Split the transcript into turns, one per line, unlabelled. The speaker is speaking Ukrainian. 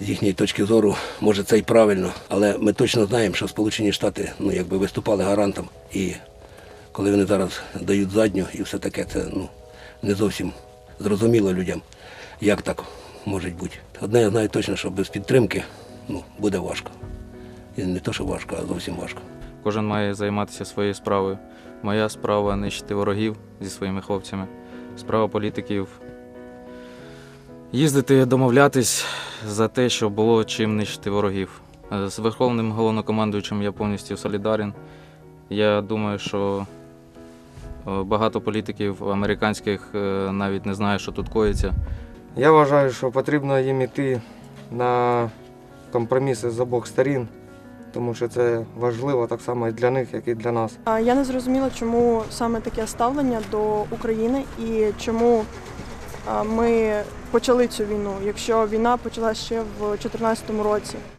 З їхньої точки зору, може, це й правильно, але ми точно знаємо, що Сполучені Штати ну, якби виступали гарантом. І коли вони зараз дають задню і все таке, це ну, не зовсім зрозуміло людям, як так може бути. Одне я знаю точно, що без підтримки ну, буде важко. І не то, що важко, а зовсім важко.
Кожен має займатися своєю справою. Моя справа нищити ворогів зі своїми хлопцями. Справа політиків їздити домовлятись за те, щоб було чим нищити ворогів. Е, З верховним головнокомандуючим я повністю солідарен. Я думаю, що е, багато політиків американських е, навіть не знає, що тут коїться.
Я вважаю, що потрібно їм іти на компроміси з обох сторін, тому що це важливо так само і для них, як і для нас.
А Я не зрозуміла, чому саме таке ставлення до України і чому ми почали цю війну, якщо війна почалася ще в 2014 році.